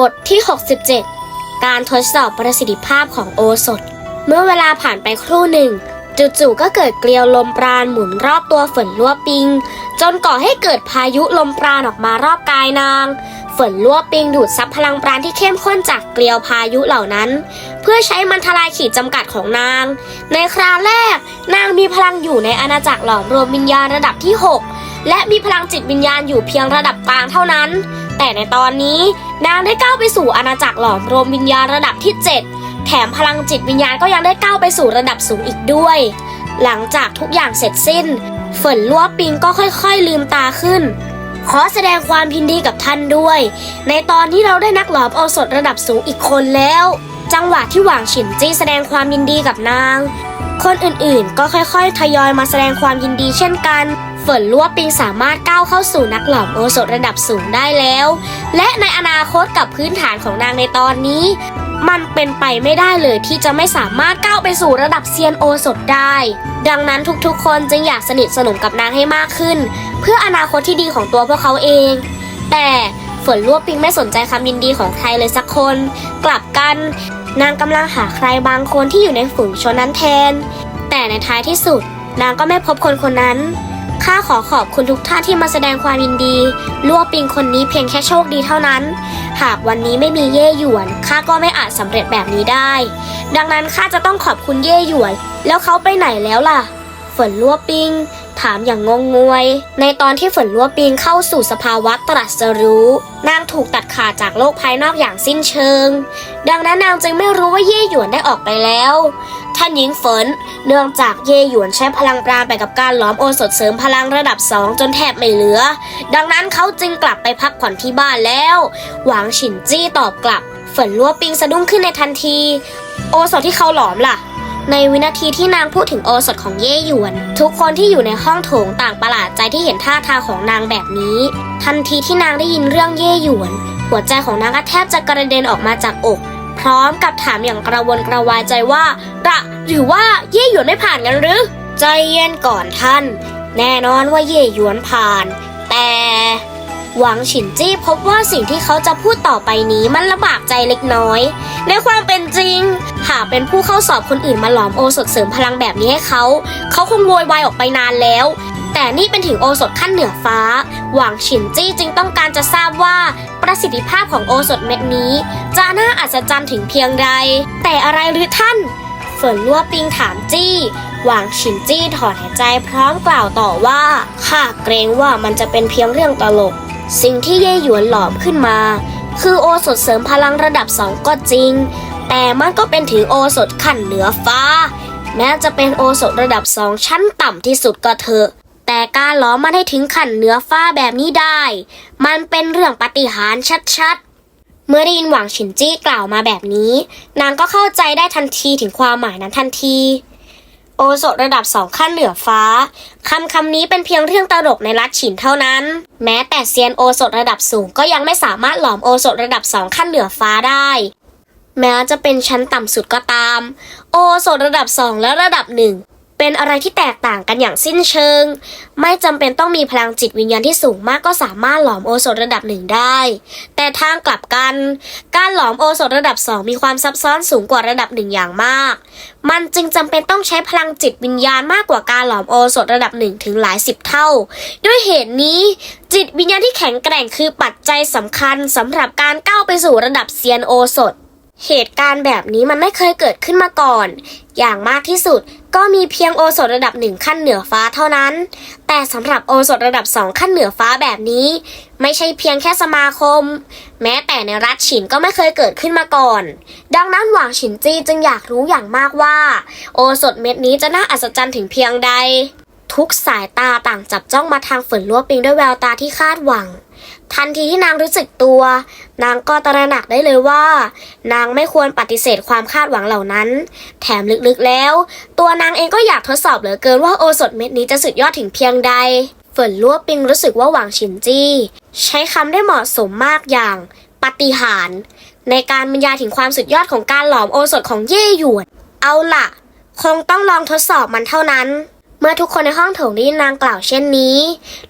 บทที่ 67 การทดสอบประสิทธิภาพของโอสถ เมื่อเวลาผ่านไปครู่หนึ่ง จู่ๆก็เกิดเกลียวลมปราณหมุนรอบตัวฝนลัวปิง จนก่อให้เกิดพายุลมปราณออกมารอบกายนาง ฝนลัวปิงดูดซับพลังปราณที่เข้มข้นจากเกลียวพายุเหล่านั้น เพื่อใช้มันทลายขีดจำกัดของนาง ในคราวแรก นางมีพลังอยู่ในอาณาจักรหลอมรวมวิญญาณระดับที่ 6 และมีพลังจิตวิญญาณอยู่เพียงระดับกลางเท่านั้น แต่ในตอนนี้นางได้ก้าวไปสู่อาณาจักรหลอมรวมวิญญาณระดับที่ 7 แถมพลังจิตวิญญาณก็ยังได้ก้าวไปสู่ระดับสูงอีกด้วย หลังจากทุกอย่างเสร็จสิ้นฝนลัวปิงก็ค่อยๆลืมตาขึ้น ขอแสดงความยินดีกับท่านด้วย ในตอนที่เราได้นักหลอมโอสถระดับสูงอีกคนแล้ว จังหวะที่หว่างฉินจี้แสดงความยินดีกับนาง คนอื่นๆ ก็ค่อยๆ ทยอยมาแสดงความยินดีเช่นกัน ฝนลัวปิงสามารถก้าวเข้าสู่นักหล่อมโอสถระดับสูงได้แล้ว และในอนาคตกับพื้นฐานของนางในตอนนี้ มันเป็นไปไม่ได้เลยที่จะไม่สามารถก้าวไปสู่ระดับเซียนโอสถได้ ดังนั้นทุกๆ คนจึงอยากสนิทสนมกับนางให้มากขึ้น เพื่ออนาคตที่ดีของตัวพวกเขาเอง แต่ฝนลวกปิงไม่สนใจคำยินดีของใครเลยสักคน กลับกัน นางกำลังหาใครบางคนที่อยู่ในฝูงชนนั้นแทน แต่ในท้ายที่สุด นางก็ไม่พบคนคนนั้น ข้าขอขอบคุณทุกท่านที่มาแสดงความยินดีลวกปิงคนนี้เพียงแค่โชคดีเท่านั้น หากวันนี้ไม่มีเย่หยวนข้าก็ไม่อาจสำเร็จแบบนี้ได้ ดังนั้นข้าจะต้องขอบคุณเย่หยวน แล้วเขาไปไหนแล้วล่ะ ฝนลัวปิง ถามอย่างงงงวย ในตอนที่ฝนลัวปิงเข้าสู่สภาวะตรัสรู้ นางถูกตัดขาดจากโลกภายนอกอย่างสิ้นเชิง ดังนั้นนางจึงไม่รู้ว่าเย่หยวนได้ออกไปแล้วท่านหญิงฝนเนื่องจากเย่หยวนใช้พลังปราณไปกับการหลอมโอสถเสริมพลังระดับสองจนแทบไม่เหลือ ดังนั้นเขาจึงกลับไปพักผ่อนที่บ้านแล้ว หวางฉินจี้ตอบกลับฝนลัวปิงสะดุ้งขึ้นในทันที โอสถที่เขาหลอมล่ะ ในวินาทีที่นางพูดถึงโอสถของเย่หยวน ทุกคนที่อยู่ในห้องโถงต่างประหลาดใจที่เห็นท่าทางของนางแบบนี้ ทันทีที่นางได้ยินเรื่องเย่หยวน หัวใจของนางก็แทบจะกระเด็นออกมาจากอก พร้อมกับถามอย่างกระวนกระวายใจว่าระหรือว่าเย่หยวนไม่ผ่านกันหรือ ใจเย็นก่อนท่าน แน่นอนว่าเย่หยวนผ่าน แต่ หวังฉินจี้พบว่าสิ่งที่เขาจะพูดต่อไปนี้มันลำบากใจเล็กน้อย ในความเป็นจริง หากเป็นผู้เข้าสอบคนอื่นมาหลอมโอสถเสริมพลังแบบนี้ให้เขา เขาคงโวยวายออกไปนานแล้ว แต่นี่เป็นถึงโอสถขั้นเหนือฟ้า หวังฉินจี้จึงต้องการจะทราบว่าประสิทธิภาพของโอสถเม็ดนี้ จะน่าอัศจรรย์ถึงเพียงใด แต่อะไรหรือท่านเฟินลัวปิงถามจี้หวางฉินจี้ถอนหายใจพร้อมกล่าวต่อว่าข้าเกรงว่ามันจะเป็นเพียงเรื่องตลก สิ่งที่เย่หยวนหลอมขึ้นมา คือโอสถเสริมพลังระดับสองก็จริง แต่มันก็เป็นถึงโอสถขั้นเหนือฟ้า แม้จะเป็นโอสถระดับสองชั้นต่ำที่สุดก็เถอะ แต่การหลอมมันให้ถึงขั้นเหนือฟ้าแบบนี้ได้ มันเป็นเรื่องปฏิหารชัดๆ เมื่อได้ยินหวังฉินจี้กล่าวมาแบบนี้ นางก็เข้าใจได้ทันทีถึงความหมายนั้นทันที โอสถระดับสองขั้นเหนือฟ้า คำคำนี้เป็นเพียงเรื่องตลกในรัฐฉินเท่านั้น แม้แต่เซียนโอสถระดับสูงก็ยังไม่สามารถหลอมโอสถระดับสองขั้นเหนือฟ้าได้ แม้จะเป็นชั้นต่ำสุดก็ตาม โอสถระดับสองและระดับหนึ่ง เป็นอะไรที่แตกต่างกันอย่างสิ้นเชิง ไม่จำเป็นต้องมีพลังจิตวิญญาณที่สูงมากก็สามารถหลอมโอสถระดับหนึ่งได้ แต่ทางกลับกัน การหลอมโอสถระดับสองมีความซับซ้อนสูงกว่าระดับหนึ่งอย่างมาก มันจึงจำเป็นต้องใช้พลังจิตวิญญาณมากกว่าการหลอมโอสถระดับหนึ่งถึงหลายสิบเท่า ด้วยเหตุนี้ จิตวิญญาณที่แข็งแกร่งคือปัจจัยสำคัญสำหรับการก้าวไปสู่ระดับเซียนโอสถ เหตุการณ์แบบนี้มันไม่เคยเกิดขึ้นมาก่อน อย่างมากที่สุดก็มีเพียงโอสถระดับหนึ่งขั้นเหนือฟ้าเท่านั้น แต่สำหรับโอสถระดับสองขั้นเหนือฟ้าแบบนี้ ไม่ใช่เพียงแค่สมาคม แม้แต่ในรัฐฉินก็ไม่เคยเกิดขึ้นมาก่อน ดังนั้นหวางฉินจี้จึงอยากรู้อย่างมากว่า โอสถเม็ดนี้จะน่าอัศจรรย์ถึงเพียงใด ทุกสายตาต่างจับจ้องมาทางฝนลัวปิงด้วยแววตาที่คาดหวัง ทันทีที่นางรู้สึกตัว นางก็ตระหนักได้เลยว่า นางไม่ควรปฏิเสธความคาดหวังเหล่านั้น แถมลึกๆแล้ว ตัวนางเองก็อยากทดสอบเหลือเกินว่าโอสถเม็ดนี้จะสุดยอดถึงเพียงใดฝนลัวปิงรู้สึกว่าหวังฉินจี้ ใช้คำได้เหมาะสมมากอย่างปฏิหาร ในการบรรยายถึงความสุดยอดของการหลอมโอสถของเย่หยวน เอาล่ะคงต้องลองทดสอบมันเท่านั้น มื่อทุกคนในห้องโถงได้ยินนางกล่าวเช่นนี้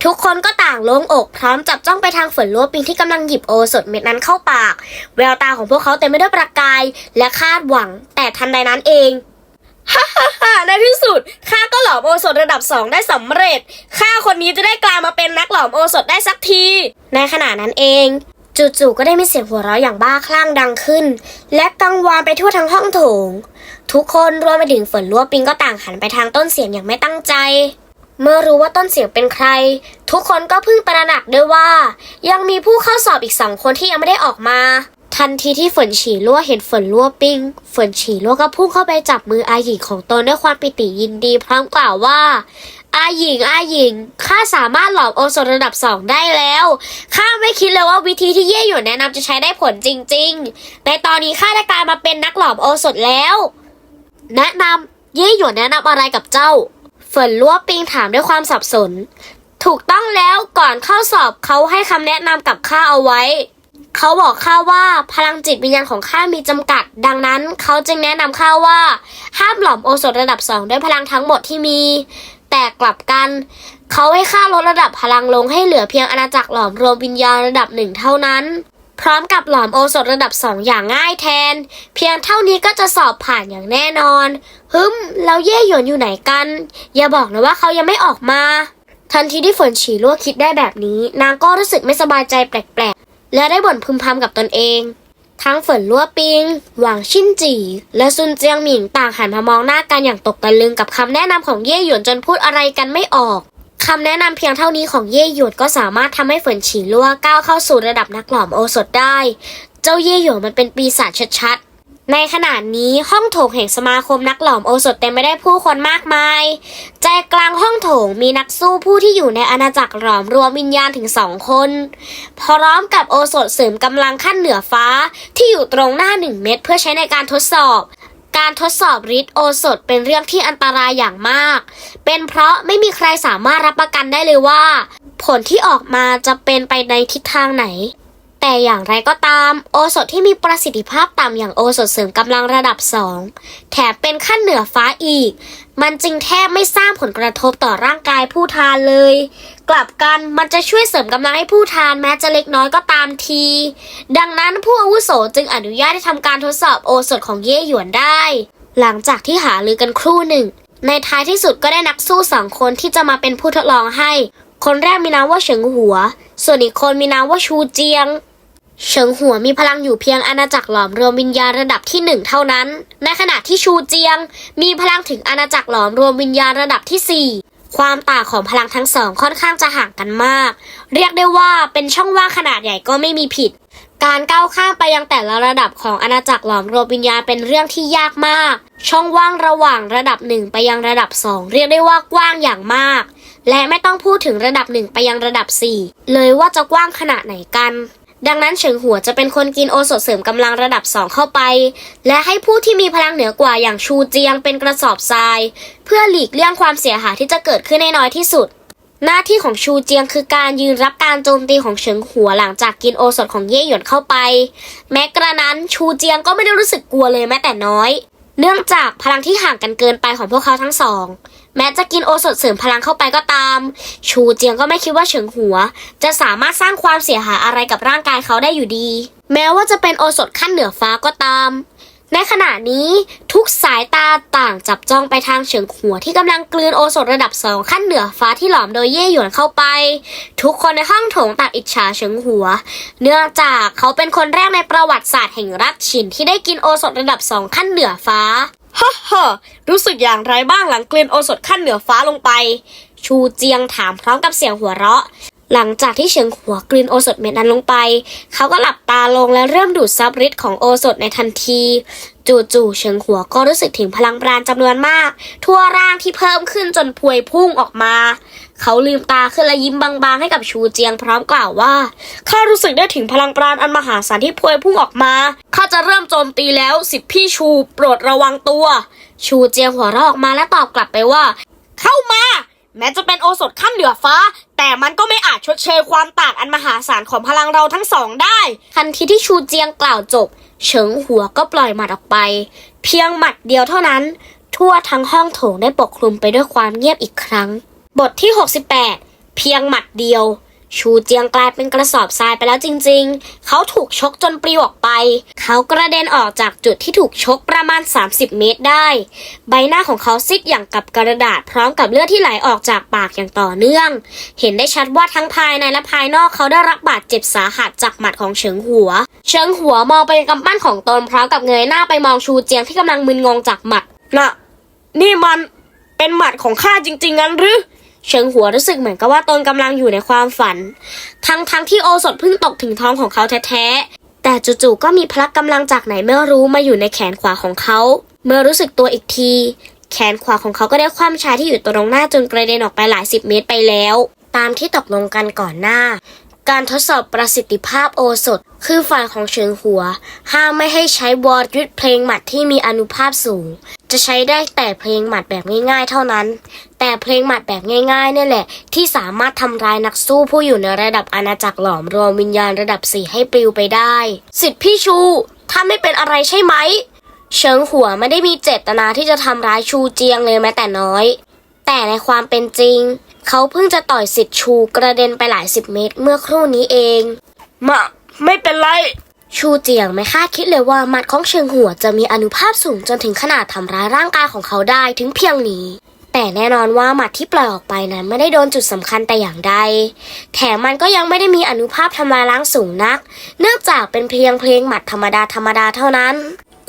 ทุกคนก็ต่างโล่งอกพร้อมจับจ้องไปทางฝนลัวปิงที่กำลังหยิบโอสถเม็ดนั้นเข้าปาก แววตาของพวกเขาเต็มไปด้วยประกายและคาดหวัง แต่ทันใดนั้นเองฮ่าฮ่าฮ่าในที่สุดข้าก็หลอมโอสถระดับสองได้สำเร็จข้าคนนี้จะได้กลายมาเป็นนักหลอมโอสถได้สักที ในขณะนั้นเองจู่ๆก็ได้มีเสียงหัวเราะอย่างบ้าคลั่งดังขึ้น และกังวานไปทั่วทั้งห้องโถง ทุกคนรวมไปถึงฝนลัวปิงก็ต่างหันไปทางต้นเสียงอย่างไม่ตั้งใจ เมื่อรู้ว่าต้นเสียงเป็นใคร ทุกคนก็เพิ่งตระหนักด้วยว่า ยังมีผู้เข้าสอบอีกสองคนที่ยังไม่ได้ออกมา ทันทีที่ฝนฉี่ลั่วเห็นฝนลั่วปิงฝนฉี่ลั่วก็พุ่งเข้าไปจับมืออาหญิงของตนด้วยความปิติยินดีพร้อมกล่าวว่าอาหญิงอาหญิงข้าสามารถหลอมโอโซนระดับสองได้แล้วข้าไม่คิดเลยว่าวิธีที่เย่หยวนแนะนำจะใช้ได้ผลจริง ๆ ในตอนนี้ข้าได้กลายมาเป็นนักหลอมโอสถแล้ว แนะนำเย่หยวนแนะนำอะไรกับเจ้า เฟินลัวปิงถามด้วยความสับสน ถูกต้องแล้วก่อนเข้าสอบเขาให้คำแนะนำกับข้าเอาไว้ เขาบอกข้าว่าพลังจิตวิญญาณของข้ามีจำกัด ดังนั้นเขาจึงแนะนำข้าว่า ห้ามหลอมโอสถระดับสองด้วยพลังทั้งหมดที่มี แต่กลับกันเขาให้ข้าลดระดับพลังลงให้เหลือเพียงอาณาจักรหลอมรวมวิญญาณระดับหนึ่งเท่านั้น พร้อมกับหลอมโอสถระดับสองอย่างง่ายแทน เพียงเท่านี้ก็จะสอบผ่านอย่างแน่นอนฮึมแล้วเย่หยวนอยู่ไหนกัน อย่าบอกนะว่าเขายังไม่ออกมา ทันทีที่ฝนฉีรั่วคิดได้แบบนี้ นางก็รู้สึกไม่สบายใจแปลกๆ และได้บ่นพึมพำกับตนเอง ทั้งฝนลัวปิง หวางชินจีและซุนเจียงหมิงต่างหันมามองหน้ากันอย่างตกตะลึงกับคำแนะนำของเย่หยวนจนพูดอะไรกันไม่ออก คำแนะนำเพียงเท่านี้ของเย่หยวนก็สามารถทำให้ฝนฉีลั่วก้าวเข้าสู่ระดับนักหลอมโอสถได้ เจ้าเย่หยวนมันเป็นปีศาจชัดๆ ในขณะนี้ห้องโถงแห่งสมาคมนักหลอมโอสถเต็มไปได้วยผู้คนมากมาย ใจกลางห้องโถงมีนักสู้ผู้ที่อยู่ในอาณาจักรหลอมรวมวิญญาณถึงสองคน พร้อมกับโอสถเสริมกำลังขั้นเหนือฟ้าที่อยู่ตรงหน้าหนึ่งเม็ดเพื่อใช้ในการทดสอบ การทดสอบฤทธิ์โอสถเป็นเรื่องที่อันตรายอย่างมาก เป็นเพราะไม่มีใครสามารถรับประกันได้เลยว่า ผลที่ออกมาจะเป็นไปในทิศทางไหน แต่อย่างไรก็ตาม โอสถที่มีประสิทธิภาพต่ำอย่างโอสถเสริมกำลังระดับ2แถมเป็นขั้นเหนือฟ้าอีก มันจึงแทบไม่สร้างผลกระทบต่อร่างกายผู้ทานเลย กลับกันมันจะช่วยเสริมกำลังให้ผู้ทานแม้จะเล็กน้อยก็ตามที ดังนั้นผู้อาวุโสจึงอนุญาตให้ทำการทดสอบโอสถของเย่หยวนได้ หลังจากที่หาลือกันครู่หนึ่ง ในท้ายที่สุดก็ได้นักสู้สองคนที่จะมาเป็นผู้ทดลองให้ คนแรกมีนามว่าเฉิงหัว ส่วนอีกคนมีนามว่าชูเจียง เฉิงหัวมีพลังอยู่เพียงอาณาจักรหลอมรวมวิญญาณระดับที่หนึ่งเท่านั้น ในขณะที่ชูเจียง มีพลังถึงอาณาจักรหลอมรวมวิญญาณระดับที่สี่ความต่างของพลังทั้งสองค่อนข้างจะห่างกันมาก เรียกได้ว่าเป็นช่องว่างขนาดใหญ่ก็ไม่มีผิด การก้าวข้ามไปยังแต่ละระดับของอาณาจักรหลอมรวมวิญญาณเป็นเรื่องที่ยากมาก ช่องว่างระหว่างระดับหนึ่งไปยังระดับสองเรียกได้ว่ากว้างอย่างมาก และไม่ต้องพูดถึงระดับหนึ่งไปยังระดับสี่เลยว่าจะกว้างขนาดไหนกัน ดังนั้นเฉิงหัวจะเป็นคนกินโอสถเสริมกำลังระดับ2เข้าไป และให้ผู้ที่มีพลังเหนือกว่าอย่างชูเจียงเป็นกระสอบทราย เพื่อหลีกเลี่ยงความเสียหายที่จะเกิดขึ้นให้น้อยที่สุด หน้าที่ของชูเจียงคือการยืนรับการโจมตีของเฉิงหัวหลังจากกินโอสถของเย่หยวนเข้าไป แม้กระนั้นชูเจียงก็ไม่ได้รู้สึกกลัวเลยแม้แต่น้อย เนื่องจากพลังที่ห่างกันเกินไปของพวกเขาทั้งสอง แม้จะกินโอสถเสริมพลังเข้าไปก็ตาม ชูเจียงก็ไม่คิดว่าเฉิงหัว จะสามารถสร้างความเสียหายอะไรกับร่างกายเขาได้อยู่ดี แม้ว่าจะเป็นโอสถขั้นเหนือฟ้าก็ตาม ในขณะนี้ทุกสายตาต่างจับจ้องไปทางเฉิงหัวที่กำลังกลืนโอสถระดับสองขั้นเหนือฟ้าที่หลอมโดยเย่หยวนเข้าไป ทุกคนในห้องโถงต่างอิจฉาเฉิงหัว เนื่องจากเขาเป็นคนแรกในประวัติศาสตร์แห่งรัฐฉินที่ได้กินโอสถระดับสองขั้นเหนือฟ้า ฮ่าฮ่ารู้สึกอย่างไรบ้างหลังกลืนโอสถขั้นเหนือฟ้าลงไป ชูเจียงถามพร้อมกับเสียงหัวเราะ หลังจากที่เฉิงหัวกลืนโอสถเม็ดนั้นลงไป เขาก็หลับตาลงและเริ่มดูดซับฤทธิ์ของโอสถในทันที จู่ๆเฉิงหัวก็รู้สึกถึงพลังปราณจำนวนมาก ทั่วร่างที่เพิ่มขึ้นจนพวยพุ่งออกมา เขาลืมตาขึ้นและยิ้มบางๆให้กับชูเจียงพร้อมกล่าวว่าข้ารู้สึกได้ถึงพลังปราณอันมหาศาลที่พวยพุ่งออกมาข้าจะเริ่มโจมตีแล้วสิทธิพี่ชูโปรดระวังตัว ชูเจียงหัวเราะออกมาและตอบกลับไปว่า เข้ามา แม้จะเป็นโอสถขั้นเหนือฟ้า แต่มันก็ไม่อาจชดเชยความต่างอันมหาศาลของพลังเราทั้งสองได้ทันทีที่ชูเจียงกล่าวจบ เฉิงหัวก็ปล่อยหมัดออกไป เพียงหมัดเดียวเท่านั้นทั่วทั้งห้องโถงได้ปกคลุมไปด้วยความเงียบอีกครั้ง บทที่ 68 เพียงหมัดเดียว ชูเจียงกลายเป็นกระสอบทรายไปแล้วจริง ๆ เขาถูกชกจนปลิวออกไป เขากระเด็นออกจากจุดที่ถูกชกประมาณ 30 เมตรได้ ใบหน้าของเขาซีดอย่างกับกระดาษพร้อมกับเลือดที่ไหลออกจากปากอย่างต่อเนื่อง เห็นได้ชัดว่าทั้งภายในและภายนอกเขาได้รับบาดเจ็บสาหัสจากหมัดของเฉิงหัว เฉิงหัวมองไปยังกำปั้นของตนพร้อมกับเงยหน้าไปมองชูเจียงที่กำลังมึนงงจากหมัดน่ะนี่มันเป็นหมัดของข้าจริง ๆ งั้นหรือ เชิงหัวรู้สึกเหมือนกับว่าตนกำลังอยู่ในความฝัน ทั้งทั้งที่โอสถเพิ่งตกถึงท้องของเขาแท้ๆ แต่จู่ๆก็มีพลักกำลังจากไหนไม่รู้มาอยู่ในแขนขวาของเขา เมื่อรู้สึกตัวอีกที แขนขวาของเขาก็ได้คว่ำชายที่อยู่ตรงหน้าจนกระเด็นออกไปหลายสิบเมตรไปแล้ว ตามที่ตกลงกันก่อนหน้า การทดสอบประสิทธิภาพโอสถ คือฝ่ายของเฉิงหัว ห้ามไม่ให้ใช้วอร์ดยุดเพลงหมัดที่มีอนุภาพสูง จะใช้ได้แต่เพลงหมัดแบบง่ายๆ เท่านั้น แต่เพลงหมัดแบบง่ายๆนี่แหละ ที่สามารถทำร้ายนักสู้ผู้อยู่ในระดับอาณาจักรหลอมรวมวิญญาณระดับสี่ให้ปลิวไปได้ สิทธิพี่ชูถ้าไม่เป็นอะไรใช่ไหม เฉิงหัวไม่ได้มีเจตนาที่จะทำร้ายชูเจียงเลยแม้แต่น้อย แต่ในความเป็นจริง เขาเพิ่งจะต่อยสิทธิ์ชูกระเด็นไปหลายสิบเมตรเมื่อครู่นี้เอง มา ไม่เป็นไร ชูเจียงไม่คาดคิดเลยว่าหมัดของเชิงหัวจะมีอนุภาพสูงจนถึงขนาดทำร้ายร่างกายของเขาได้ถึงเพียงนี้ แต่แน่นอนว่าหมัดที่ปล่อยออกไปนั้นไม่ได้โดนจุดสำคัญแต่อย่างใด แถมมันก็ยังไม่ได้มีอนุภาพทำลายล้างสูงนัก เนื่องจากเป็นเพียงเพลงหมัดธรรมดาธรรมดาเท่านั้น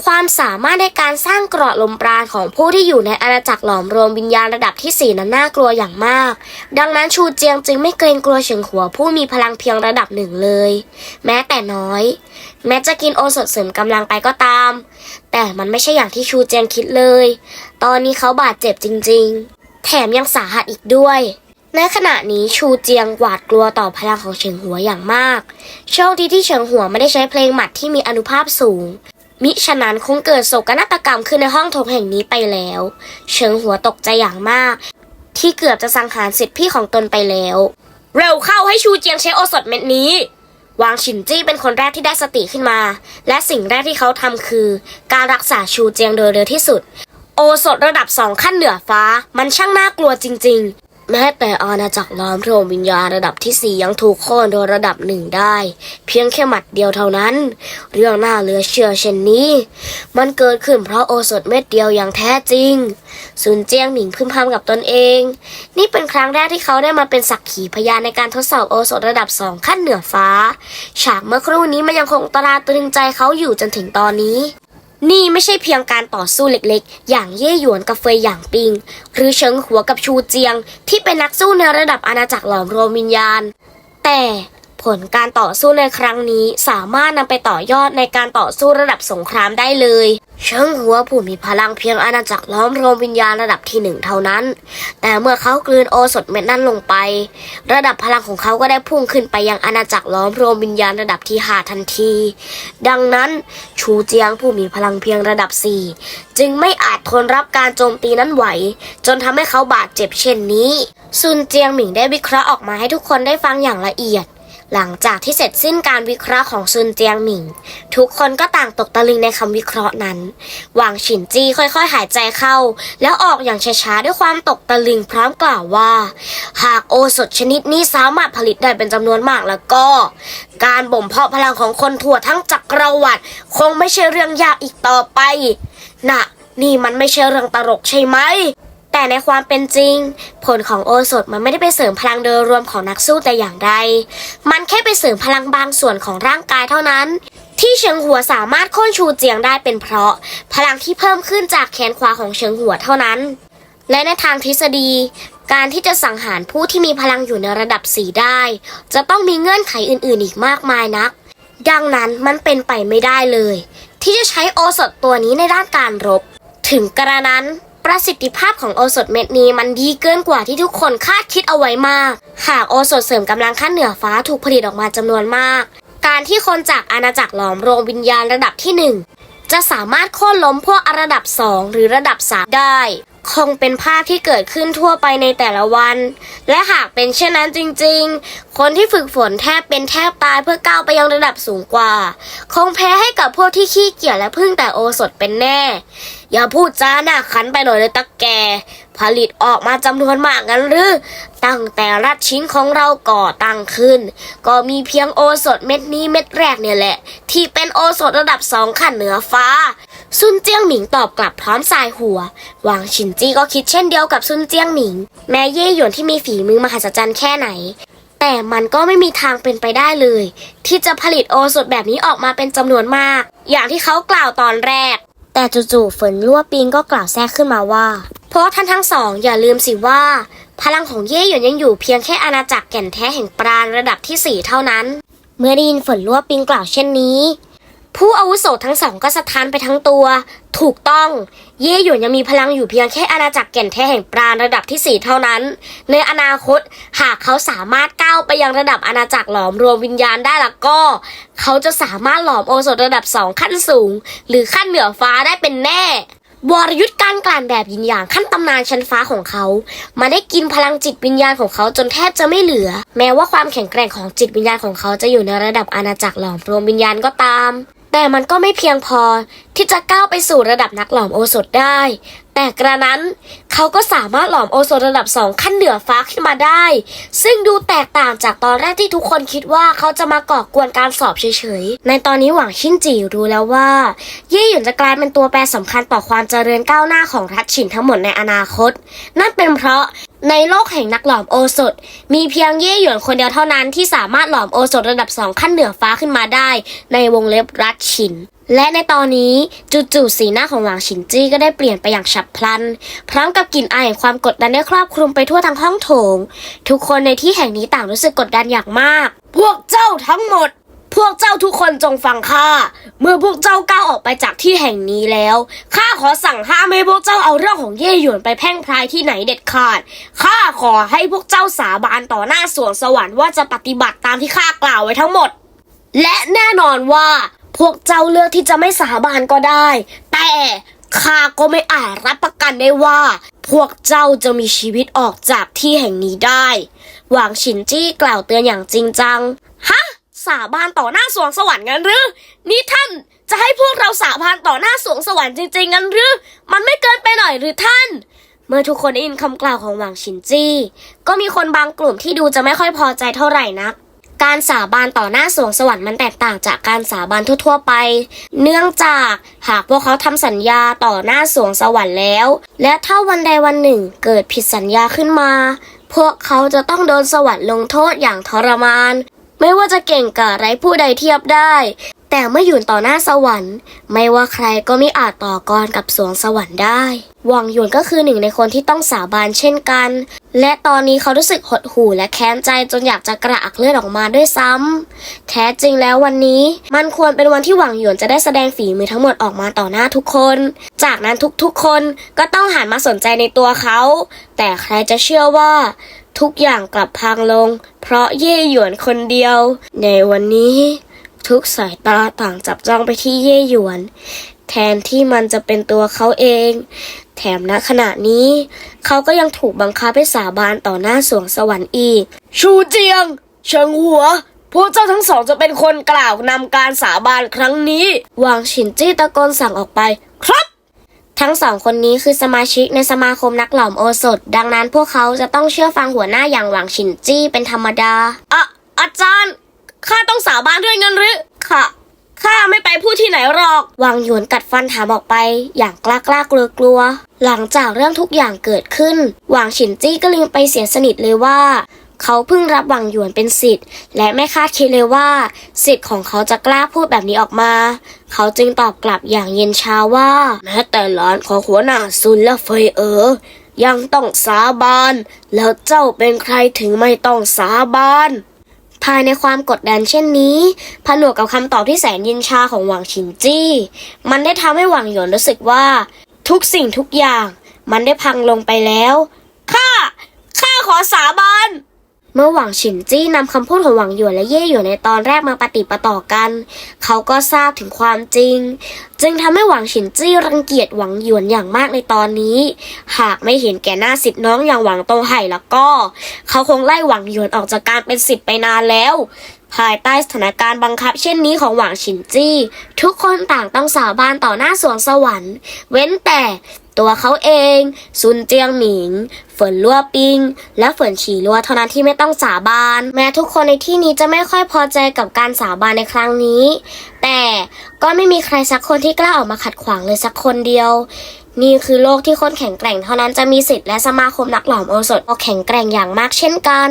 ความสามารถในการสร้างเกราะลมปราณของผู้ที่อยู่ในอาณาจักรหลอมรวมวิญญาณระดับที่สี่นั้นน่ากลัวอย่างมาก ดังนั้นชูเจียงจึงไม่เกรงกลัวเฉิงหัวผู้มีพลังเพียงระดับหนึ่งเลย แม้แต่น้อย แม้จะกินโอสถเสริมกำลังไปก็ตาม แต่มันไม่ใช่อย่างที่ชูเจียงคิดเลย ตอนนี้เขาบาดเจ็บจริง ๆ แถมยังสาหัสอีกด้วยในขณะนี้ชูเจียงหวาดกลัวต่อพลังของเฉิงหัวอย่างมาก โชคดีที่เฉิงหัวไม่ได้ใช้เพลงหมัดที่มีอนุภาพสูง มิฉะนั้นคงเกิดโศกนาฏกรรมขึ้นในห้องโถงแห่งนี้ไปแล้วเฉิงหัวตกใจอย่างมาก ที่เกือบจะสังหารสิทธิพี่ของตนไปแล้ว เร็วเข้าให้ชูเจียงใช้โอสถเม็ดนี้ วางฉินจี้เป็นคนแรกที่ได้สติขึ้นมา และสิ่งแรกที่เขาทำคือ การรักษาชูเจียงโดยเร็วที่สุด โอสถระดับสองขั้นเหนือฟ้า มันช่างน่ากลัวจริง ๆ แม้แต่อาณาจักรล้อมรมวิญญาณระดับที่สี่ยังถูกโค่นโดยระดับหนึ่งได้ เพียงแค่หมัดเดียวเท่านั้น เรื่องน่าเหลือเชื่อเช่นนี้ มันเกิดขึ้นเพราะโอสถเม็ดเดียวอย่างแท้จริงซุนเจียงหนิงพึมพำกับตนเอง นี่เป็นครั้งแรกที่เขาได้มาเป็นสักขีพยานในการทดสอบโอสถระดับสองขั้นเหนือฟ้า ฉากเมื่อครู่นี้มันยังคงตราตรึงใจเขาอยู่จนถึงตอนนี้ นี่ไม่ใช่เพียงการต่อสู้เล็กๆ อย่างเย่หยวนกับเฟยหยางปิง หรือเฉิงหัวกับชูเจียง ที่เป็นนักสู้ในระดับอาณาจักรหลอมรวมวิญญาณ แต่ ผลการต่อสู้ในครั้งนี้สามารถนำไปต่อยอดในการต่อสู้ระดับสงครามได้เลยเฉิงหัวผู้มีพลังเพียงอาณาจักรล้อมรวมวิญญาณระดับที่หนึ่งเท่านั้น แต่เมื่อเขากลืนโอสถเม็ดนั้นลงไป ระดับพลังของเขาก็ได้พุ่งขึ้นไปยังอาณาจักรล้อมรวมวิญญาณระดับที่ห้าทันที ดังนั้นชูเจียงผู้มีพลังเพียงระดับสี่จึงไม่อาจทนรับการโจมตีนั้นไหว จนทำให้เขาบาดเจ็บเช่นนี้ ซุนเจียงหมิงได้วิเคราะห์ออกมาให้ทุกคนได้ฟังอย่างละเอียด หลังจากที่เสร็จสิ้นการวิเคราะห์ของซุนเจียงหมิง ทุกคนก็ต่างตกตะลึงในคำวิเคราะห์นั้น หวางฉินจี้ค่อยๆ หายใจเข้า แล้วออกอย่างช้าๆ ด้วยความตกตะลึงพร้อมกล่าวว่า หากโอสถชนิดนี้สามารถผลิตได้เป็นจำนวนมากแล้วก็ การบ่มเพาะพลังของคนทั่วทั้งจักรวรรดิคงไม่ใช่เรื่องยากอีกต่อไปน่ะนี่มันไม่ใช่เรื่องตลกใช่ไหม แต่ในความเป็นจริง ผลของโอสถมันไม่ได้ไปเสริมพลังโดยรวมของนักสู้แต่อย่างใด มันแค่ไปเสริมพลังบางส่วนของร่างกายเท่านั้น ที่เฉิงหัวสามารถโค่นชูเจียงได้เป็นเพราะ พลังที่เพิ่มขึ้นจากแขนขวาของเฉิงหัวเท่านั้น และในทางทฤษฎี การที่จะสังหารผู้ที่มีพลังอยู่ในระดับสีได้ จะต้องมีเงื่อนไขอื่น ๆ อีกมากมายนัก ดังนั้นมันเป็นไปไม่ได้เลย ที่จะใช้โอสถตัวนี้ในด้านการรบ ถึงกระนั้น ประสิทธิภาพของโอสถเม็ดนี้มันดีเกินกว่าที่ทุกคนคาดคิดเอาไว้มาก หากโอสถเสริมกำลังขั้นเหนือฟ้าถูกผลิตออกมาจำนวนมาก การที่คนจากอาณาจักรหลอมรวมวิญญาณระดับที่หนึ่งจะสามารถโค่นล้มพวกระดับ 2 หรือระดับ 3 ได้ คงเป็นภาพที่เกิดขึ้นทั่วไปในแต่ละวัน และหากเป็นเช่นนั้นจริงๆ คนที่ฝึกฝนแทบเป็นแทบตายเพื่อก้าวไปยังระดับสูงกว่า คงแพ้ให้กับพวกที่ขี้เกียจและพึ่งแต่โอสถเป็นแน่ อย่าพูดจาหน้าขันไปหน่อยเลยตะแก ผลิตออกมาจำนวนมากงั้นหรือ ตั้งแต่รัฐชิ้นของเราก่อตั้งขึ้น ก็มีเพียงโอสถเม็ดนี้เม็ดแรกเนี่ยแหละ ที่เป็นโอสถระดับสองขั้นเหนือฟ้า ซุนเจียงหมิงตอบกลับพร้อมสายหัว หวางฉินจี้ก็คิดเช่นเดียวกับซุนเจียงหมิง แม้เย่หยวนที่มีฝีมือมหัศจรรย์แค่ไหนแต่มันก็ไม่มีทางเป็นไปได้เลย ที่จะผลิตโอสถแบบนี้ออกมาเป็นจำนวนมาก อย่างที่เขากล่าวตอนแรก แต่จู่ๆฝนรั่วปิงก็กล่าวแทรกขึ้นมาว่า เพราะท่านทั้งสองอย่าลืมสิว่า พลังของเย่หยวนยังอยู่เพียงแค่อาณาจักรแก่นแท้แห่งปราณระดับที่สี่เท่านั้น เมื่อได้ยินฝนรั่วปิงกล่าวเช่นนี้ ผู้อาวุโสทั้งสองก็สะท้านไปทั้งตัว ถูกต้อง เย่หยวนยังมีพลังอยู่เพียงแค่อาณาจักรแก่นแท้แห่งปราณระดับที่สี่เท่านั้น ในอนาคตหากเขาสามารถก้าวไปยังระดับอาณาจักรหลอมรวมวิญญาณได้ละก็ เขาจะสามารถหลอมโอสถระดับสองขั้นสูง หรือขั้นเหนือฟ้าได้เป็นแน่วรยุทธ์การกลั่นแบบยินอย่างขั้นตำนานชั้นฟ้าของเขา มาได้กินพลังจิตวิญญาณของเขาจนแทบจะไม่เหลือ แม้ว่าความแข็งแกร่งของจิตวิญญาณของเขาจะอยู่ในระดับอาณาจักรหลอมรวมวิญญาณก็ตาม แต่มันก็ไม่เพียงพอที่จะก้าวไปสู่ระดับนักหลอมโอสถได้ แต่กระนั้นเขาก็สามารถหลอมโอสถระดับสองขั้นเหนือฟ้าขึ้นมาได้ ซึ่งดูแตกต่างจากตอนแรกที่ทุกคนคิดว่าเขาจะมาก่อกวนการสอบเฉยๆ ในตอนนี้หวังชินจีรู้แล้วว่า เย่หยุนจะกลายเป็นตัวแปรสำคัญต่อความเจริญก้าวหน้าของรัฐฉินทั้งหมดในอนาคต นั่นเป็นเพราะในโลกแห่งนักหลอมโอสถ มีเพียงเย่หยวนคนเดียวเท่านั้นที่สามารถหลอมโอสถระดับสองขั้นเหนือฟ้าขึ้นมาได้ ในวงเล็บรัฐฉิน และในตอนนี้จู่ๆสีหน้าของหวางฉินจี้ก็ได้เปลี่ยนไปอย่างฉับพลัน พร้อมกับกลิ่นอายแห่งความกดดันได้ครอบคลุมไปทั่วทั้งห้องโถง ทุกคนในที่แห่งนี้ต่างรู้สึกกดดันอย่างมาก พวกเจ้าทั้งหมด พวกเจ้าทุกคนจงฟังข้าเมื่อพวกเจ้าก้าวออกไปจากที่แห่งนี้แล้วข้าขอสั่งห้ามให้พวกเจ้าเอาเรื่องของเย่หยวนไปแพร่งพรายที่ไหนเด็ดขาดข้าขอให้พวกเจ้าสาบานต่อหน้าสวงสวรรค์ว่าจะปฏิบัติตามที่ข้ากล่าวไว้ทั้งหมดและแน่นอนว่า พวกเจ้าเลือกที่จะไม่สาบานก็ได้ แต่ข้าก็ไม่อาจรับประกันได้ว่า พวกเจ้าจะมีชีวิตออกจากที่แห่งนี้ได้ หวางฉินจี้กล่าวเตือนอย่างจริงจัง ฮะ สาบานต่อหน้าสวงสวรรค์งั้นหรือ นี่ท่านจะให้พวกเราสาบานต่อหน้าสวงสวรรค์จริงๆงั้นหรือ มันไม่เกินไปหน่อยหรือท่าน เมื่อทุกคนได้ยินคำกล่าวของหวางฉินจี้ ก็มีคนบางกลุ่มที่ดูจะไม่ค่อยพอใจเท่าไหร่นัก การสาบานต่อหน้าสวงสวรรค์มันแตกต่างจากการสาบานทั่วๆไป เนื่องจากหากพวกเขาทำสัญญาต่อหน้าสวงสวรรค์แล้ว และถ้าวันใดวันหนึ่งเกิดผิดสัญญาขึ้นมา พวกเขาจะต้องโดนสวรรค์ลงโทษอย่างทรมาน ไม่ว่าจะเก่งกาไรผู้ใดเทียบได้ แต่เมื่ออยู่ต่อหน้าสวรรค์ ไม่ว่าใครก็ไม่อาจต่อกรกับสวงสวรรค์ได้ หวังหยวนก็คือหนึ่งในคนที่ต้องสาบานเช่นกัน และตอนนี้เขารู้สึกหดหู่และแค้นใจจนอยากจะกระอักเลือดออกมาด้วยซ้ำแท้จริงแล้ววันนี้ มันควรเป็นวันที่หวังหยวนจะได้แสดงฝีมือทั้งหมดออกมาต่อหน้าทุกคน จากนั้นทุกๆคนก็ต้องหันมาสนใจในตัวเขา แต่ใครจะเชื่อว่าทุกอย่างกลับพังลง เพราะเย่หยวนคนเดียว ในวันนี้ ทุกสายตาต่างจับจ้องไปที่เย่หยวน แทนที่มันจะเป็นตัวเขาเอง แถมณขณะนี้ เขาก็ยังถูกบังคับให้สาบานต่อหน้าสวงสวรรค์อีก ชูเจียง เฉิงหัว พวกเจ้าทั้งสองจะเป็นคนกล่าวนำการสาบานครั้งนี้วางฉินจี้ตะโกนสั่งออกไป ครับ ทั้งสองคนนี้คือสมาชิกในสมาคมนักหลอมโอสถ ดังนั้นพวกเขาจะต้องเชื่อฟังหัวหน้าอย่างหวังฉินจี้เป็นธรรมดา อะอาจารย์ข้าต้องสาบานด้วยเงินหรือค่ะ ข้าไม่ไปพูดที่ไหนหรอกวางหยวนกัดฟันถามออกไป อย่างกล้ากล้ากลัวกลัว หลังจากเรื่องทุกอย่างเกิดขึ้น หวางฉินจี้ก็ลืมไปเสียสนิทเลยว่า เขาเพิ่งรับหวังหยวนเป็นสิทธิ์และไม่คาดคิดเลยว่า สิทธิ์ของเขาจะกล้าพูดแบบนี้ออกมา เขาจึงตอบกลับอย่างเย็นชาว่า แม้แต่หลานของหัวหน้าซุนและเฟยเอ๋อยังต้องสาบาน แล้วเจ้าเป็นใครถึงไม่ต้องสาบาน ภายในความกดดันเช่นนี้ ผนวกกับคำตอบที่แสนเย็นชาของหวังชินจี้ มันได้ทำให้หวังหยวนรู้สึกว่า ทุกสิ่งทุกอย่าง มันได้พังลงไปแล้วข้าข้าขอสาบาน เมื่อหวังฉินจี้นำคำพูดของหวังหยวนและเย่หยวนในตอนแรกมาปฏิประต่อกัน เขาก็ทราบถึงความจริง จึงทำให้หวังฉินจี้รังเกียจหวังหยวนอย่างมากในตอนนี้ หากไม่เห็นแก่หน้าสิทธิ์น้องอย่างหวังโตไห่แล้วก็ เขาคงไล่หวังหยวนออกจากการเป็นสิทธิ์ไปนานแล้ว ภายใต้สถานการณ์บังคับเช่นนี้ของหวังฉินจี้ ทุกคนต่างต้องสาบานต่อหน้าสวงสวรรค์ เว้นแต่ ตัวเขาเอง ซุนเจียงหมิงเฟินลัวปิง และเฟินฉีลัวเท่านั้นที่ไม่ต้องสาบาน แม้ทุกคนในที่นี้จะไม่ค่อยพอใจกับการสาบานในครั้งนี้ แต่ก็ไม่มีใครสักคนที่กล้าออกมาขัดขวางเลยสักคนเดียว นี่คือโลกที่คนแข็งแกร่งเท่านั้นจะมีสิทธิ์และสมาคมนักหลอมโอสถก็แข็งแกร่งอย่างมากเช่นกัน